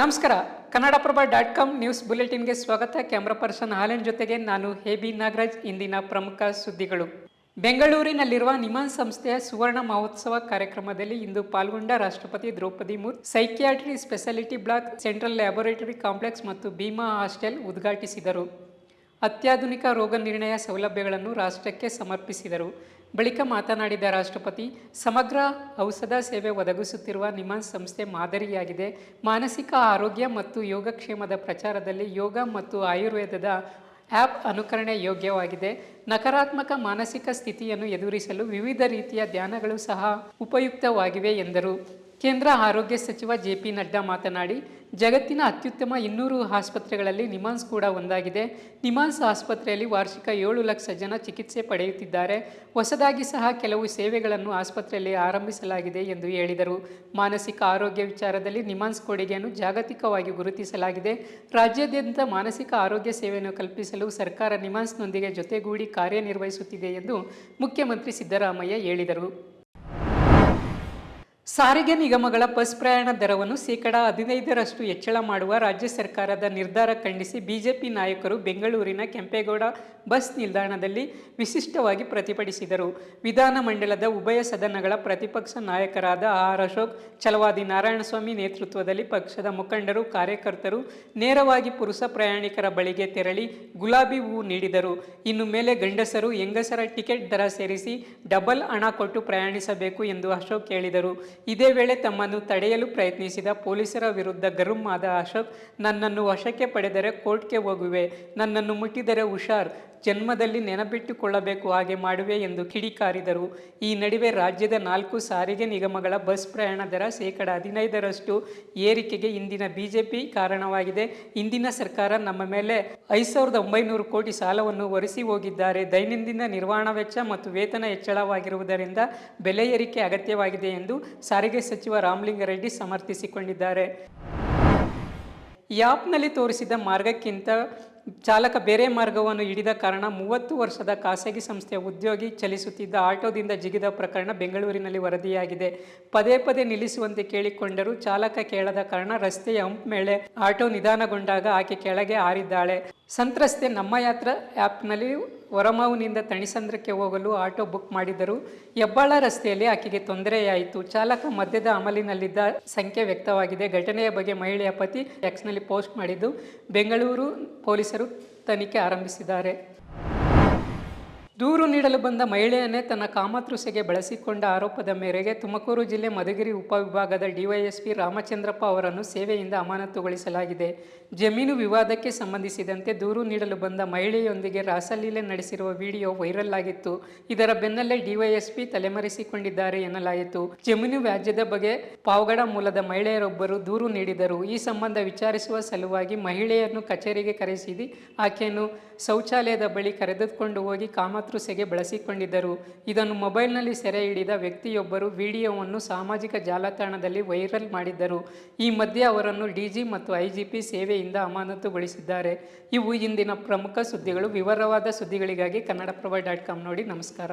ನಮಸ್ಕಾರ. Kannadaprabha dot com news ಬುಲೆಟಿನ್ಗೆ ಸ್ವಾಗತ. ಕ್ಯಾಮ್ರಾ ಪರ್ಸನ್ ಹಾಲೆನ್ ಜೊತೆಗೆ ನಾನು ಹೇಬಿ ನಾಗರಾಜ್, ಇಂದಿನ ಪ್ರಮುಖ ಸುದ್ದಿಗಳು. ಬೆಂಗಳೂರಿನಲ್ಲಿರುವ ನಿಮಾನ್ ಸಂಸ್ಥೆಯ ಸುವರ್ಣ ಮಹೋತ್ಸವ ಕಾರ್ಯಕ್ರಮದಲ್ಲಿ ಇಂದು ಪಾಲ್ಗೊಂಡ ರಾಷ್ಟ್ರಪತಿ Droupadi ಮುರ್ psychiatry speciality block, central laboratory complex ಮತ್ತು ಭೀಮಾ ಹಾಸ್ಟೆಲ್ ಉದ್ಘಾಟಿಸಿದರು. ಅತ್ಯಾಧುನಿಕ ರೋಗ ನಿರ್ಣಯ ಸೌಲಭ್ಯಗಳನ್ನು ರಾಷ್ಟ್ರಕ್ಕೆ ಸಮರ್ಪಿಸಿದರು. ಬಳಿಕ ಮಾತನಾಡಿದ ರಾಷ್ಟ್ರಪತಿ, ಸಮಗ್ರ ಔಷಧ ಸೇವೆ ಒದಗಿಸುತ್ತಿರುವ ನಿಮಾನ್ಸ್ ಸಂಸ್ಥೆ ಮಾದರಿಯಾಗಿದೆ. ಮಾನಸಿಕ ಆರೋಗ್ಯ ಮತ್ತು ಯೋಗಕ್ಷೇಮದ ಪ್ರಚಾರದಲ್ಲಿ ಯೋಗ ಮತ್ತು ಆಯುರ್ವೇದದ ಆ್ಯಪ್ ಅನುಕರಣೆ ಯೋಗ್ಯವಾಗಿದೆ. ನಕಾರಾತ್ಮಕ ಮಾನಸಿಕ ಸ್ಥಿತಿಯನ್ನು ಎದುರಿಸಲು ವಿವಿಧ ರೀತಿಯ ಧ್ಯಾನಗಳು ಸಹ ಉಪಯುಕ್ತವಾಗಿವೆ ಎಂದರು. ಕೇಂದ್ರ ಆರೋಗ್ಯ ಸಚಿವ ಜೆ ಪಿ ನಡ್ಡಾ ಮಾತನಾಡಿ, ಜಗತ್ತಿನ ಅತ್ಯುತ್ತಮ ಇನ್ನೂರು ಆಸ್ಪತ್ರೆಗಳಲ್ಲಿ ನಿಮಾನ್ಸ್ ಕೂಡ ಒಂದಾಗಿದೆ. ನಿಮಾನ್ಸ್ ಆಸ್ಪತ್ರೆಯಲ್ಲಿ ವಾರ್ಷಿಕ ಏಳು ಲಕ್ಷ ಜನ ಚಿಕಿತ್ಸೆ ಪಡೆಯುತ್ತಿದ್ದಾರೆ. ಹೊಸದಾಗಿ ಸಹ ಕೆಲವು ಸೇವೆಗಳನ್ನು ಆಸ್ಪತ್ರೆಯಲ್ಲಿ ಆರಂಭಿಸಲಾಗಿದೆ ಎಂದು ಹೇಳಿದರು. ಮಾನಸಿಕ ಆರೋಗ್ಯ ವಿಚಾರದಲ್ಲಿ ನಿಮಾನ್ಸ್ ಕೊಡುಗೆಯನ್ನು ಜಾಗತಿಕವಾಗಿ ಗುರುತಿಸಲಾಗಿದೆ. ರಾಜ್ಯಾದ್ಯಂತ ಮಾನಸಿಕ ಆರೋಗ್ಯ ಸೇವೆಯನ್ನು ಕಲ್ಪಿಸಲು ಸರ್ಕಾರ ನಿಮಾನ್ಸ್ನೊಂದಿಗೆ ಜೊತೆಗೂಡಿ ಕಾರ್ಯನಿರ್ವಹಿಸುತ್ತಿದೆ ಎಂದು ಮುಖ್ಯಮಂತ್ರಿ ಸಿದ್ದರಾಮಯ್ಯ ಹೇಳಿದರು. ಸಾರಿಗೆ ನಿಗಮಗಳ ಬಸ್ ಪ್ರಯಾಣ ದರವನ್ನು ಶೇಕಡಾ ಹದಿನೈದರಷ್ಟು ಹೆಚ್ಚಳ ಮಾಡುವ ರಾಜ್ಯ ಸರ್ಕಾರದ ನಿರ್ಧಾರ ಖಂಡಿಸಿ ಬಿಜೆಪಿ ನಾಯಕರು ಬೆಂಗಳೂರಿನ ಕೆಂಪೇಗೌಡ ಬಸ್ ನಿಲ್ದಾಣದಲ್ಲಿ ವಿಶಿಷ್ಟವಾಗಿ ಪ್ರತಿಭಟಿಸಿದರು. ವಿಧಾನಮಂಡಲದ ಉಭಯ ಸದನಗಳ ಪ್ರತಿಪಕ್ಷ ನಾಯಕರಾದ ಆರ್ ಅಶೋಕ್ ಚಲವಾದಿ ನಾರಾಯಣಸ್ವಾಮಿ ನೇತೃತ್ವದಲ್ಲಿ ಪಕ್ಷದ ಮುಖಂಡರು, ಕಾರ್ಯಕರ್ತರು ನೇರವಾಗಿ ಪುರುಷ ಪ್ರಯಾಣಿಕರ ಬಳಿಗೆ ತೆರಳಿ ಗುಲಾಬಿ ಹೂವು ನೀಡಿದರು. ಇನ್ನು ಮೇಲೆ ಗಂಡಸರು ಹೆಂಗಸರ ಟಿಕೆಟ್ ದರ ಸೇರಿಸಿ ಡಬಲ್ ಹಣ ಕೊಟ್ಟು ಪ್ರಯಾಣಿಸಬೇಕು ಎಂದು ಅಶೋಕ್ ಹೇಳಿದರು. ಇದೇ ವೇಳೆ ತಮ್ಮನ್ನು ತಡೆಯಲು ಪ್ರಯತ್ನಿಸಿದ ಪೊಲೀಸರ ವಿರುದ್ಧ ಗರುಂ ಆದ ಅಶೋಕ್, ನನ್ನನ್ನು ವಶಕ್ಕೆ ಪಡೆದರೆ ಕೋರ್ಟ್ಗೆ ಹೋಗುವೆ, ನನ್ನನ್ನು ಮುಟ್ಟಿದರೆ ಹುಷಾರ್, ಜನ್ಮದಲ್ಲಿ ನೆನಪಿಟ್ಟುಕೊಳ್ಳಬೇಕು, ಹಾಗೆ ಮಾಡುವೆ ಎಂದು ಕಿಡಿಕಾರಿದರು. ಈ ನಡುವೆ ರಾಜ್ಯದ ನಾಲ್ಕು ಸಾರಿಗೆ ನಿಗಮಗಳ ಬಸ್ ಪ್ರಯಾಣ ದರ ಶೇಕಡ ಹದಿನೈದರಷ್ಟು ಏರಿಕೆಗೆ ಇಂದಿನ ಬಿಜೆಪಿ ಕಾರಣವಾಗಿದೆ. ಇಂದಿನ ಸರ್ಕಾರ ನಮ್ಮ ಮೇಲೆ ಐದು ಸಾವಿರದ ಒಂಬೈನೂರು ಕೋಟಿ ಸಾಲವನ್ನು ಒರೆಸಿ ಹೋಗಿದ್ದಾರೆ. ದೈನಂದಿನ ನಿರ್ವಹಣಾ ವೆಚ್ಚ ಮತ್ತು ವೇತನ ಹೆಚ್ಚಳವಾಗಿರುವುದರಿಂದ ಬೆಲೆ ಏರಿಕೆ ಅಗತ್ಯವಾಗಿದೆ ಎಂದು ಸಾರಿಗೆ ಸಚಿವ ರಾಮಲಿಂಗಾರೆಡ್ಡಿ ಸಮರ್ಥಿಸಿಕೊಂಡಿದ್ದಾರೆ. ಯಾಪ್ನಲ್ಲಿ ತೋರಿಸಿದ ಮಾರ್ಗಕ್ಕಿಂತ ಚಾಲಕ ಬೇರೆ ಮಾರ್ಗವನ್ನು ಹಿಡಿದ ಕಾರಣ ಮೂವತ್ತು ವರ್ಷದ ಖಾಸಗಿ ಸಂಸ್ಥೆಯ ಉದ್ಯೋಗಿ ಚಲಿಸುತ್ತಿದ್ದ ಆಟೋದಿಂದ ಜಿಗಿದ ಪ್ರಕರಣ ಬೆಂಗಳೂರಿನಲ್ಲಿ ವರದಿಯಾಗಿದೆ. ಪದೇ ಪದೇ ನಿಲ್ಲಿಸುವಂತೆ ಕೇಳಿಕೊಂಡರೂ ಚಾಲಕ ಕೇಳದ ಕಾರಣ ರಸ್ತೆಯ ಹಂಪ್ ಮೇಲೆ ಆಟೋ ನಿಧಾನಗೊಂಡಾಗ ಆಕೆ ಕೆಳಗೆ ಹಾರಿದ್ದಾಳೆ. ಸಂತ್ರಸ್ತೆ ನಮ್ಮ ಯಾತ್ರಾ ಆ್ಯಪ್ನಲ್ಲಿ ಹೊರಮಾವಿನಿಂದ ತಣಿಸಂದ್ರಕ್ಕೆ ಹೋಗಲು ಆಟೋ ಬುಕ್ ಮಾಡಿದರು ಹೆಬ್ಬಾಳ ರಸ್ತೆಯಲ್ಲಿ ಆಕೆಗೆ ತೊಂದರೆಯಾಯಿತು. ಚಾಲಕ ಮದ್ಯದ ಅಮಲಿನಲ್ಲಿದ್ದ ಸಂಖ್ಯೆ ವ್ಯಕ್ತವಾಗಿದೆ. ಘಟನೆಯ ಬಗ್ಗೆ ಮಹಿಳೆಯ ಪತಿ ಎಕ್ಸ್ನಲ್ಲಿ ಪೋಸ್ಟ್ ಮಾಡಿದ್ದು, ಬೆಂಗಳೂರು ಪೊಲೀಸರು ತನಿಖೆ ಆರಂಭಿಸಿದ್ದಾರೆ. ದೂರು ನೀಡಲು ಬಂದ ಮಹಿಳೆಯನ್ನೇ ತನ್ನ ಕಾಮತೃಷೆಗೆ ಬಳಸಿಕೊಂಡ ಆರೋಪದ ಮೇರೆಗೆ ತುಮಕೂರು ಜಿಲ್ಲೆ ಮಧುಗಿರಿ ಉಪವಿಭಾಗದ ಡಿವೈಎಸ್ಪಿ ರಾಮಚಂದ್ರಪ್ಪ ಅವರನ್ನು ಸೇವೆಯಿಂದ ಅಮಾನತುಗೊಳಿಸಲಾಗಿದೆ. ಜಮೀನು ವಿವಾದಕ್ಕೆ ಸಂಬಂಧಿಸಿದಂತೆ ದೂರು ನೀಡಲು ಬಂದ ಮಹಿಳೆಯೊಂದಿಗೆ ರಾಸಲೀಲೆ ನಡೆಸಿರುವ ವಿಡಿಯೋ ವೈರಲ್ ಆಗಿತ್ತು. ಇದರ ಬೆನ್ನಲ್ಲೇ ಡಿವೈಎಸ್ಪಿ ತಲೆಮರೆಸಿಕೊಂಡಿದ್ದಾರೆ ಎನ್ನಲಾಯಿತು. ಜಮೀನು ವ್ಯಾಜ್ಯದ ಬಗ್ಗೆ ಪಾವಗಡ ಮೂಲದ ಮಹಿಳೆಯರೊಬ್ಬರು ದೂರು ನೀಡಿದರು. ಈ ಸಂಬಂಧ ವಿಚಾರಿಸುವ ಸಲುವಾಗಿ ಮಹಿಳೆಯನ್ನು ಕಚೇರಿಗೆ ಕರೆಸಿದಿ ಆಕೆಯನ್ನು ಶೌಚಾಲಯದ ಬಳಿ ಕರೆದುಕೊಂಡು ಹೋಗಿ ಕಾಮತೃಸೆಗೆ ಬಳಸಿಕೊಂಡಿದ್ದರು. ಇದನ್ನು ಮೊಬೈಲ್ನಲ್ಲಿ ಸೆರೆ ಹಿಡಿದ ವ್ಯಕ್ತಿಯೊಬ್ಬರು ವಿಡಿಯೋವನ್ನು ಸಾಮಾಜಿಕ ಜಾಲತಾಣದಲ್ಲಿ ವೈರಲ್ ಮಾಡಿದ್ದರು. ಈ ಮಧ್ಯೆ ಅವರನ್ನು ಡಿಜಿ ಮತ್ತು ಐಜಿಪಿ ಸೇವೆಯಿಂದ ಅಮಾನತುಗೊಳಿಸಿದ್ದಾರೆ. ಇವು ಇಂದಿನ ಪ್ರಮುಖ ಸುದ್ದಿಗಳು. ವಿವರವಾದ ಸುದ್ದಿಗಳಿಗಾಗಿ ಕನ್ನಡಪ್ರಭ ಡಾಟ್ ಕಾಮ್ ನೋಡಿ. ನಮಸ್ಕಾರ.